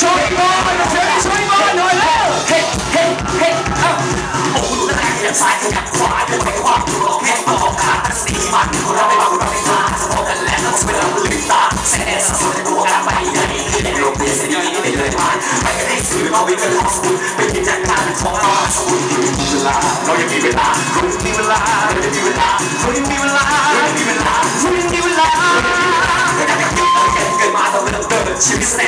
ช่วยบอยเชิญช่วยบอยหน่อยแล้วเฮ้เฮ้เฮ้เอ้าโอ้ดูแลขยับซ้ายขยับขวาเดินไปขวาดูโลกแค่ตัวของขาตั้งสติมันเราไม่บังเราไม่พาดสมองกันแล้วต้องเป็นเราลืมตาเส้นเอ็นสุดในตัวการไปไหนในโลกเปลี่ยนเส้นนี้ไม่เลยผ่านไปกันให้สื่อเราวิ่งกันลองสูดไปกินจากการของเราสูดเวลาเรายังมีเวลาเรายังมีเวลาเรายังมีเวลาเรายังมีเวลาเรายังมีเวลาเรายังมีเวลาเกิดมาต้องเริ่มเกิดชีวิตแสด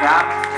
back.